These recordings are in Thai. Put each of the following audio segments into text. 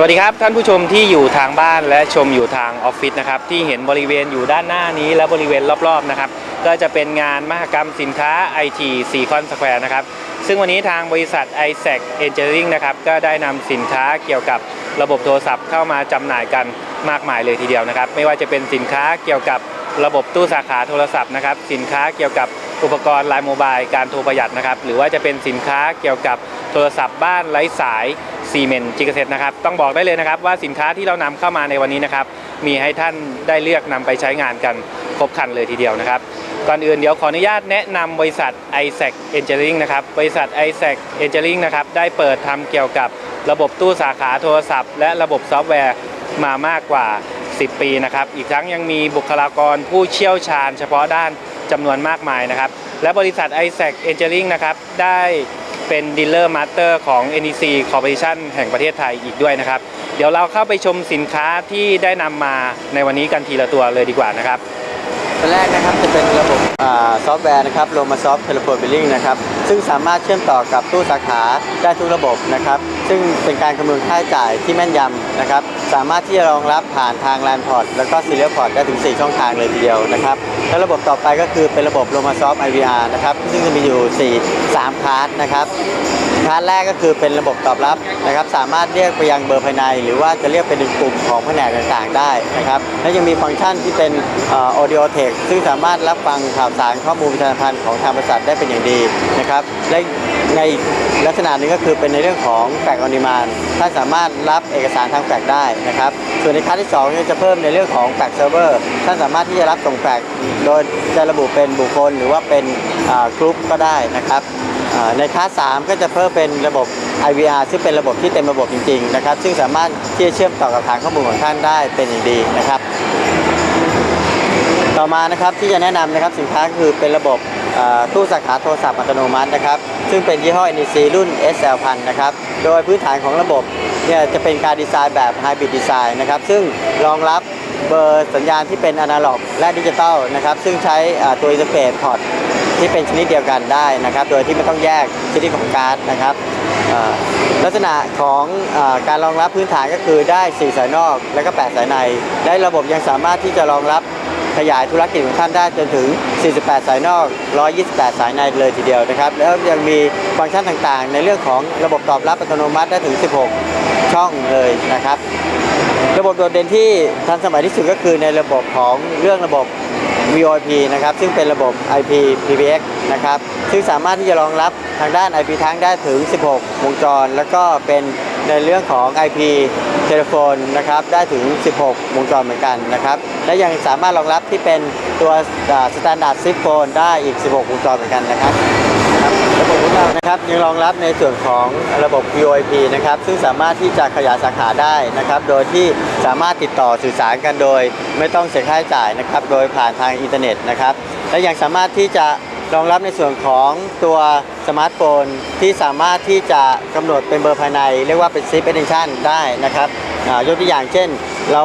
สวัสดีครับท่านผู้ชมที่อยู่ทางบ้านและชมอยู่ทางออฟฟิศนะครับที่เห็นบริเวณอยู่ด้านหน้านี้และบริเวณรอบๆนะครับก็จะเป็นงานมหกรรมสินค้า IT ซีคอนสแควร์นะครับซึ่งวันนี้ทางบริษัท i s a c Engineering นะครับก็ได้นำสินค้าเกี่ยวกับระบบโทรศัพท์เข้ามาจำหน่ายกันมากมายเลยทีเดียวนะครับ ไม่ว่าจะเป็นสินค้าเกี่ยวกับระบบตู้สาขาโทรศัพท์นะครับสินค้าเกี่ยวกับอุปกรณ์ไลน์โมบายการโทรประหยัดนะครับหรือว่าจะเป็นสินค้าเกี่ยวกับ โทรศัพท์บ้านไร้สายซีเมนต์จิกเซตนะครับต้องบอกได้เลยนะครับว่าสินค้าที่เรานำเข้ามาในวันนี้นะครับมีให้ท่านได้เลือกนำไปใช้งานกันครบครันเลยทีเดียวนะครับก่อนอื่นเดี๋ยวขออนุญาตแนะนำบริษัท i s a c Engineering นะครับบริษัท i s a c Engineering นะครับได้เปิดทำเกี่ยวกับระบบตู้สาขาโทรศัพท์ และระบบซอฟต์แวร์มามากกว่า 10 ปีนะครับอีกทั้งยังมีบุคลากรผู้เชี่ยวชาญ เฉพาะด้านจำนวนมากมายนะครับและบริษัท i s a c Engineering นะครับได้ เป็นดีลเลอร์มาสเตอร์ของ NEC Corporation แห่งประเทศไทยอีกด้วยนะครับ เดี๋ยวเราเข้าไปชมสินค้าที่ได้นำมาในวันนี้กันทีละตัวเลยดีกว่านะครับตัวแรกนะครับจะเป็นระบบอซอฟต์แวร์นะครับ Roma Soft Telephone Billing นะครับซึ่งสามารถเชื่อมต่อกับตู้สาขาได้ทุกระบบนะครับ ซึ่งเป็นการคำนวณค่าใช้จ่ายที่แม่นยำนะครับ สามารถที่จะรองรับผ่านทาง LAN port แล้วก็ Serial port ได้ถึง 4 ช่องทางเลยทีเดียวนะครับ แล้วระบบต่อไปก็คือเป็นระบบ Roma Soft IVR นะครับ ซึ่งจะมีอยู่ 4 3คลาสนะครับคลาสแรกก็คือเป็นระบบตอบรับนะครับ สามารถเรียกไปยังเบอร์ภายใน หรือว่าจะเรียกเป็นกลุ่มของแผนกต่างๆ ได้นะครับและยังมีฟังก์ชันที่เป็นออ audio tech ซึ่งสามารถรับฟังข่าวสารข้อมูลประชาสัมพันธ์ของทางบริษัทได้เป็นอย่างดีนะครับและ ในลักษณะนึงก็คือเป็นในเรื่องของแฟกออนิมานท่านสามารถรับเอกสารทางแฟกได้นะครับ ส่วนในคลาสที่2จะเพิ่มในเรื่องของแฟกเซิร์ฟเวอร์ท่านสามารถที่จะรับส่งแฟกโดยจะระบุเป็นบุคคลหรือว่าเป็นกรุ๊ปก็ได้นะครับในคลาส3ก็จะเพิ่มเป็นระบบ IVR ซึ่งเป็นระบบที่เต็มระบบจริงๆนะครับ ซึ่งสามารถที่จะเชื่อมต่อกับฐานข้อมูลของท่านได้เป็นอย่างดีนะครับ ต่อมานะครับที่จะแนะนำนะครับสินค้าคือเป็นระบบ ตู้สาขาโทรศัพท์อัตโนมัตินะครับ ซึ่งเป็นยี่ห้อ NEC รุ่น SL1000 นะครับ โดยพื้นฐานของระบบเนี่ยจะเป็นการดีไซน์แบบ Hybrid Design นะครับ ซึ่งรองรับเบอร์สัญญาณที่เป็นอนาล็อกและดิจิตอลนะครับ ซึ่งใช้ตัวอินเทอร์เฟซพอร์ตที่เป็นชนิดเดียวกันได้นะครับ โดยที่ไม่ต้องแยกชนิดของการ์ดนะครับลักษณะของอการรองรับพื้นฐานก็คือได้ 4 สายนอกและก็ 8 สายในและระบบยังสามารถที่จะรองรับ ขยายธุรกิจของท่านได้จนถึง 48 สายนอก 128 สายในเลยทีเดียวนะครับ แล้วยังมีฟังก์ชันต่างๆ ในเรื่องของระบบตอบรับอัตโนมัติได้ถึง 16 ช่องเลยนะครับ ระบบโดดเด่นที่ทันสมัยที่สุดก็คือในระบบของเรื่องระบบ VoIP นะครับ ซึ่งเป็นระบบ IP PBX นะครับ ซึ่งสามารถที่จะรองรับทางด้าน IP ทั้งได้ถึง 16 วงจร แล้วก็เป็นในเรื่องของ IP เทเลโฟนนะครับ ได้ถึง 16 วงจรเหมือนกันนะครับ และยังสามารถรองรับที่เป็นตัวสแตนดาร์ดซิปโฟนได้อีก 16 วงจรเหมือนกันนะครับ เรานะครับยังรองรับในส่วนของระบบ VoIP นะครับซึ่งสามารถที่จะขยายสาขาได้นะครับโดยที่สามารถติดต่อสื่อสารกันโดย ไม่ต้องเสียค่าใช้จ่ายนะครับโดยผ่านทางอินเทอร์เน็ตนะครับและยังสามารถที่จะรองรับในส่วนของตัวสมาร์ทโฟนที่สามารถที่จะกำหนดเป็นเบอร์ภายใน เรียกว่าเป็น SIP Edition ได้นะครับอ่ายกตัวอย่างเช่น เรา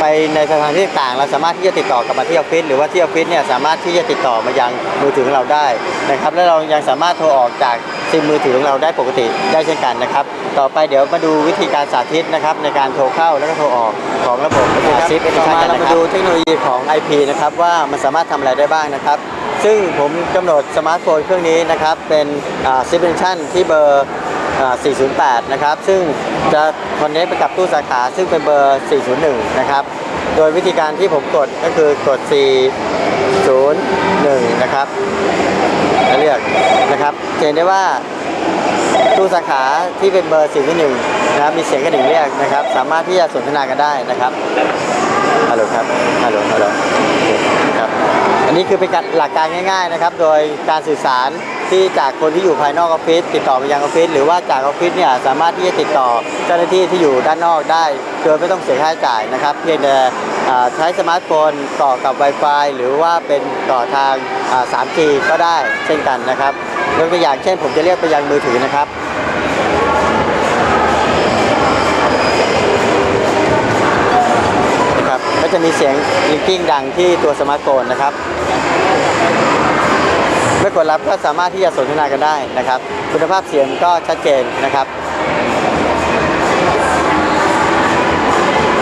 ไปในสถานที่ต่างๆเราสามารถที่จะติดต่อกลับมาที่ออฟฟิศหรือว่าที่ออฟฟิศเนี่ยสามารถที่จะติดต่อมายังมือถือของเราได้นะครับ และเรายังสามารถโทรออกจากซิมมือถือของเราได้ปกติได้เช่นกันนะครับ ต่อไปเดี๋ยวมาดูวิธีการสาธิตนะครับในการโทรเข้าแล้วก็โทรออกของระบบซิปต่อมาเรามาดูเทคโนโลยีของ IP นะครับว่ามันสามารถทำอะไรได้บ้างนะครับ ซึ่งผมกำหนดสมาร์ทโฟนเครื่องนี้นะครับเป็นซิปเอชั่นที่เบอร์อ่า 408 นะครับ ซึ่งจะคอนเนคไปกับตู้สาขา ซึ่งเป็นเบอร์ 401 นะครับ โดยวิธีการที่ผมกดก็คือกด 401 นะครับแล้วเลือกนะครับเห็นได้ว่าตู้สาขาที่เป็นเบอร์ 401 นะครับ มีเสียงกระดิ่งเรียกนะครับ สามารถที่จะสนทนากันได้นะครับฮัลโหลครับฮัลโหลฮัลโหลครับ อันนี้คือเป็นการหลักการง่าย ๆนะครับ โดยการสื่อสาร ที่จากคนที่อยู่ภายนอกออฟฟิศติดต่อไปยังออฟฟิศหรือว่าจากออฟฟิศเนี่ยสามารถที่จะติดต่อเจ้าหน้าที่ที่อยู่ด้านนอกได้โดยไม่ต้องเสียค่าใช้จ่ายนะครับเพียงแต่ใช้สมาร์ทโฟนต่อกับ Wi-Fi หรือว่าเป็นต่อทาง 3G ก็ได้เช่นกันนะครับยกตัวอย่างเช่น ผมจะเรียกไปยังมือถือนะครับนะครับ ก็จะมีเสียงลิงกิ้งดังที่ตัวสมาร์ทโฟนนะครับ เมื่อกดรับก็สามารถที่จะสนทนากันได้นะครับ คุณภาพเสียงก็ชัดเจนนะครับ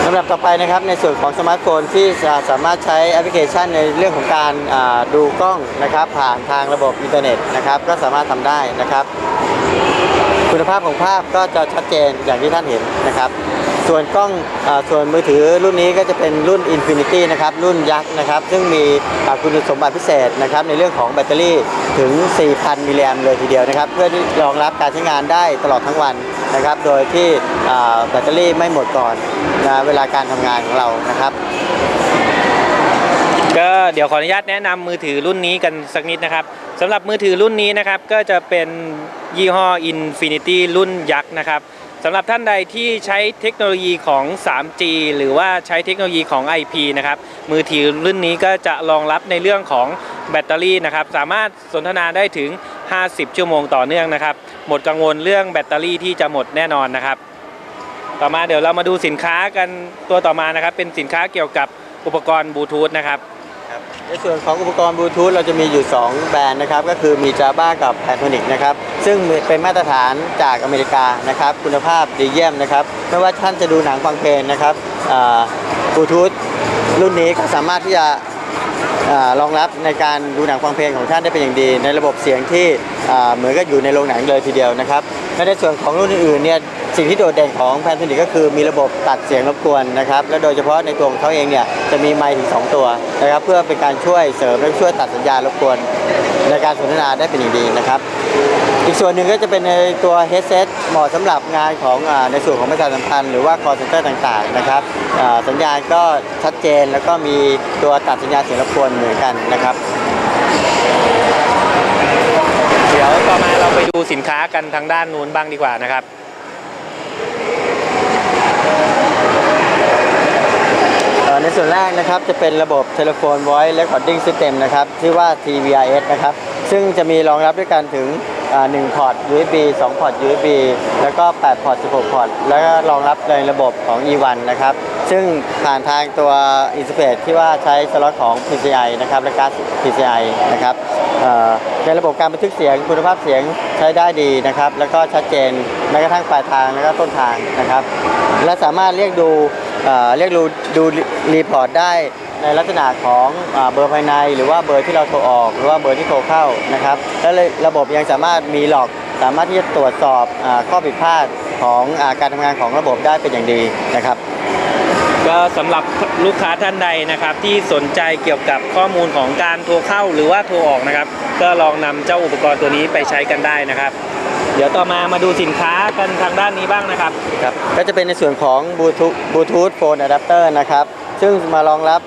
ลำดับต่อไปนะครับในส่วนของสมาร์ทโฟนที่จะสามารถใช้แอปพลิเคชันในเรื่องของการดูกล้องนะครับ ผ่านทางระบบอินเทอร์เน็ตนะครับ ก็สามารถทำได้นะครับ คุณภาพของภาพก็จะชัดเจนอย่างที่ท่านเห็นนะครับ ส่วนกล้องอส่วนมือถือรุ่นนี้ก็จะเป็นรุ่น Infinity นะครับ รุ่นยักษ์นะครับ ซึ่งมีคุณสมบัติพิเศษนะครับ ในเรื่องของแบตเตอรี่ถึง 4,000 มิลลิแอมเลยทีเดียวนะครับ เพื่อที่รองรับการใช้งานได้ตลอดทั้งวันนะครับ โดยที่แบตเตอรี่ไม่หมดก่อนนะเวลาการทำงานของเรานะครับก็เดี๋ยวขออนุญาตแนะนำมือถือรุ่นนี้กันสักนิดนะครับสำหรับมือถือรุ่นนี้นะครับก็จะเป็นยี่ห้อ Infinity รุ่นยักษ์นะครับ สำหรับท่านใดที่ใช้เทคโนโลยีของ 3G หรือว่าใช้เทคโนโลยีของ IP นะครับ มือถือรุ่นนี้ก็จะรองรับในเรื่องของแบตเตอรี่นะครับ สามารถสนทนาได้ถึง 50 ชั่วโมงต่อเนื่องนะครับ หมดกังวลเรื่องแบตเตอรี่ที่จะหมดแน่นอนนะครับ ต่อมาเดี๋ยวเรามาดูสินค้ากันตัวต่อมานะครับ เป็นสินค้าเกี่ยวกับอุปกรณ์บลูทูธนะครับ ในส่วนของอุปกรณ์บลูทูธเราจะมีอยู่ 2 แบรนด์นะครับ ก็คือมี Java กับ Pantonic นะครับ ซึ่งเป็นมาตรฐานจากอเมริกานะครับ คุณภาพดีเยี่ยมนะครับ ไม่ว่าท่านจะดูหนังฟังเพลงนะครับบลูทูธรุ่นนี้ก็สามารถที่จะรองรับในการดูหนังฟังเพลงของท่านได้เป็นอย่างดี ในระบบเสียงที่เหมือนกับอยู่ในโรงหนังเลยทีเดียวนะครับและในส่วนของรุ่นอื่นๆเนี่ย สิ่งที่โดดเด่นของ Pantonic ก็คือมีระบบตัดเสียงรบกวนนะครับและโดยเฉพาะในตัวของเขาเองเนี่ยจะมีไมค์ถึง 2 ตัวนะครับเพื่อเป็นการช่วยเสริมและช่วยตัดสัญญาณรบกวนในการสนทนาได้เป็นอย่างดีนะครับอีกส่วนหนึ่งก็จะเป็นในตัว headset เหมาะสำหรับงานของในส่วนของประชาสัมพันธ์หรือว่า call center ต่างๆนะครับสัญญาณก็ชัดเจนแล้วก็มีตัวตัดสัญญาณเสียงรบกวนเหมือนกันนะครับเดี๋ยวต่อมาเราไปดูสินค้ากันทางด้านนู้นบ้างดีกว่านะครับ เอ่อ ในส่วนแรกนะครับจะเป็นระบบ Telephone Voice Recording System นะครับชื่อว่า TVRS นะครับซึ่งจะมีรองรับด้วยกันถึง1พอร์ต USB 2พอร์ต USB แล้วก็8พอร์ต16พอร์ตแล้วก็รองรับในระบบของ E1 นะครับซึ่งผ่านทางตัว Interface ที่ว่าใช้สล็อตของ PCI นะครับและการ์ด PCI นะครับในระบบการบันทึกเสียงคุณภาพเสียงใช้ได้ดีนะครับ แล้วก็ชัดเจนแม้กระทั่งปลายทางแล้วก็ต้นทางนะครับ และสามารถเรียกดู เรียกดูดูรีพอร์ตได้ในลักษณะของอเบอร์ภายใน หรือว่าเบอร์ที่เราโทรออก หรือว่าเบอร์ที่โทรเข้านะครับและเลยระบบยังสามารถมีหลอกสามารถที่จะตรวจสอบอข้อผิดพลาดของอาการทำงานของระบบได้เป็นอย่างดีนะครับก็สำหรับลูกค้าท่านใดนะครับ ที่สนใจเกี่ยวกับข้อมูลของการโทรเข้าหรือว่าโทรออกนะครับ ก็ลองนำเจ้าอุปกรณ์ตัวนี้ไปใช้กันได้นะครับ เดี๋ยวต่อมามาดูสินค้ากันทางด้านนี้บ้างนะครับ ครับ ก็จะเป็นในส่วนของบลูทูธบลูทูธโฟนอะแดปเตอร์นะครับ ซึ่งมารองรับ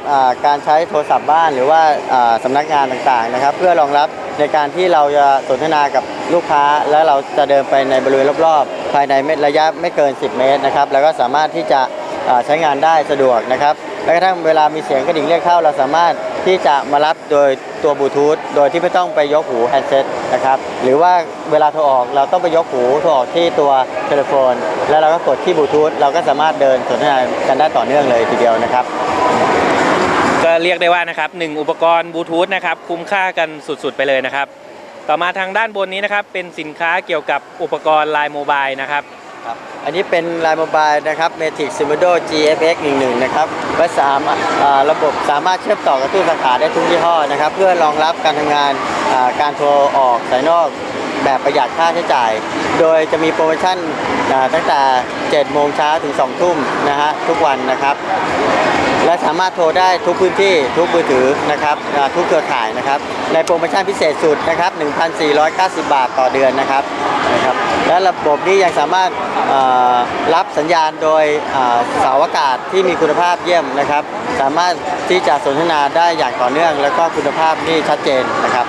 การใช้โทรศัพท์บ้านหรือว่าอ่าสำนักงานต่างๆนะครับ เพื่อรองรับในการที่เราจะสนทนากับลูกค้า และเราจะเดินไปในบริเวณรอบๆ ภายในระยะไม่เกิน 10 เมตรนะครับ แล้วก็สามารถที่จะใช้งานได้สะดวกนะครับ และกระทั่งเวลามีเสียงกระดิ่งเรียกเข้า เราสามารถที่จะมารับโดยตัวบลูทูธโดยที่ไม่ต้องไปยกหูแฮนด์เซ็ตนะครับหรือว่าเวลาโทรออกเราต้องไปยกหูโทรออกที่ตัวโทรโฟนแล้วเราก็กดที่บลูทูธเราก็สามารถเดินสนทนากันได้ต่อเนื่องเลยทีเดียวนะครับก็เรียกได้ว่านะครับหนึ่งอุปกรณ์บลูทูธนะครับคุ้มค่ากันสุดๆไปเลยนะครับ ต่อมาทางด้านบนนี้นะครับเป็นสินค้าเกี่ยวกับอุปกรณ์ไลน์โมบายนะครับ ครับอันนี้เป็นไลน์โมบายนะครับ Matrix Simodo GFX 11นะครับและสามอ่าระบบสามารถเชื่อมต่อกับตู้สาขาได้ทุกยี่ห้อนะครับ เพื่อรองรับการทำงานาการโทรออกสายนอกแบบประหยัดค่าใช้จ่าย โดยจะมีโปรโมชั่นตั้งแต่ 7 โมงเช้าถึง 2 ทุ่มนะฮะทุกวันนะครับ และสามารถโทรได้ทุกพื้นที่ทุกมือถือนะครับทุกเครือข่ายนะครับ ในโปรโมชั่นพิเศษสุดนะครับ 1,490 บาทต่อเดือนนะครับนะครับ และระบบนี้ยังสามารถรับสัญญาณโดยอ่าเสาอากาศที่มีคุณภาพเยี่ยมนะครับ สามารถที่จะสนทนาได้อย่างต่อเนื่อง แล้วก็คุณภาพนี่ชัดเจนนะครับ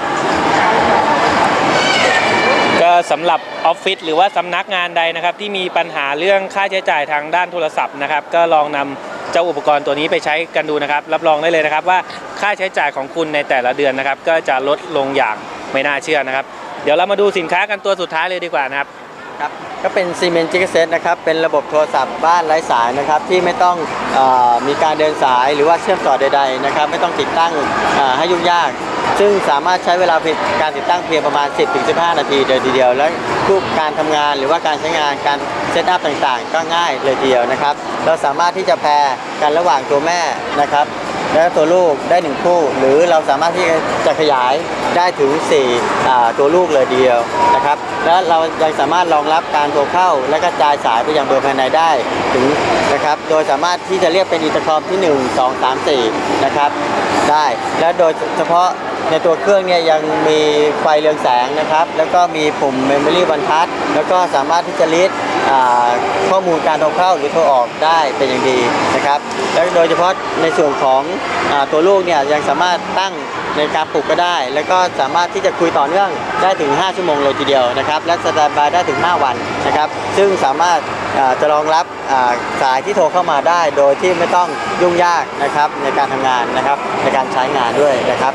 ก็สำหรับออฟฟิศหรือว่าสำนักงานใดนะครับ ที่มีปัญหาเรื่องค่าใช้จ่ายทางด้านโทรศัพท์นะครับ ก็ลองนำ เจ้าอุปกรณ์ตัวนี้ไปใช้กันดูนะครับ รับรองได้เลยนะครับว่าค่าใช้จ่ายของคุณในแต่ละเดือนนะครับ ก็จะลดลงอย่างไม่น่าเชื่อนะครับ เดี๋ยวเรามาดูสินค้ากันตัวสุดท้ายเลยดีกว่านะครับครับก็เป็นซีเมนต์จิกเซตนะครับเป็นระบบโทรศัพท์บ้านไร้สายนะครับที่ไม่ต้องอมีการเดินสายหรือว่าเชื่อมต่อใดๆนะครับไม่ต้องติดตั้งให้ยุ่งยาก ซึ่งสามารถใช้เวลาการติดตั้งเพียงประมาณ 10-15 นาทีเลยทีเดียว และทุกการทำงานหรือว่าการใช้งานการเซตอัพต่างๆ ก็ง่ายเลยทีเดียวนะครับ เราสามารถที่จะแพรกันระหว่างตัวแม่นะครับ และตัวลูกได้หนึ่งคู่ หรือเราสามารถที่จะขยายได้ถึง4อ่ตัวลูกเลยทีเดียวนะครับ และเรายังสามารถรองรับการโทรเข้า และกระจายสายไปยังเบอร์ภายในได้ถึงนะครับ โดยสามารถที่จะเรียกเป็นอินเตอร์คอมที่ 1 2 3 4 นะครับ ได้ และโดยเฉพาะ ในตัวเครื่องเนี่ยยังมีไฟเรืองแสงนะครับ แล้วก็มีปุ่ม Memory บรรทัด แล้วก็สามารถที่จะลิสต์ ข้อมูลการโทรเข้าหรือโทรออกได้เป็นอย่างดีนะครับและโดยเฉพาะในส่วนของอตัวลูกเนี่ยยังสามารถตั้งในการปลุกก็ได้ แล้วก็สามารถที่จะคุยต่อเนื่องได้ถึง 5 ชั่วโมงเลยทีเดียวนะครับและสแตนบายได้ถึง 5 วันนะครับ ซึ่งสามารถาจะรองรับาสายที่โทรเข้ามาได้ โดยที่ไม่ต้องยุ่งยากนะครับในการทำงานนะครับในการใช้งานด้วยนะครับ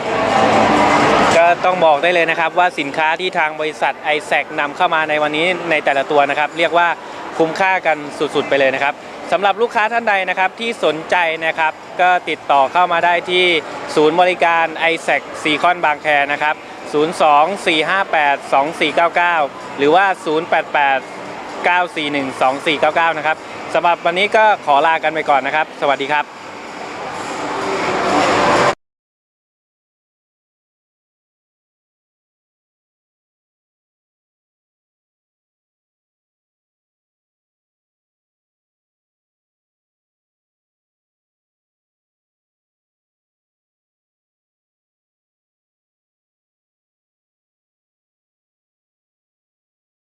ก็ต้องบอกได้เลยนะครับ ว่าสินค้าที่ทางบริษัท i s a c นำเข้ามาในวันนี้ในแต่ละตัวนะครับ เรียกว่าคุ้มค่ากันสุดๆไปเลยนะครับสำหรับลูกค้าท่านใดนะครับที่สนใจนะครับ ก็ติดต่อเข้ามาได้ที่ศูนย์บริการ i s a c ซีคอนบางแคนะครับ 02-458-2499 หรือว่า 088-941-2499 นะครับสำหรับวันนี้ก็ขอลากันไปก่อนนะครับ สวัสดีครับ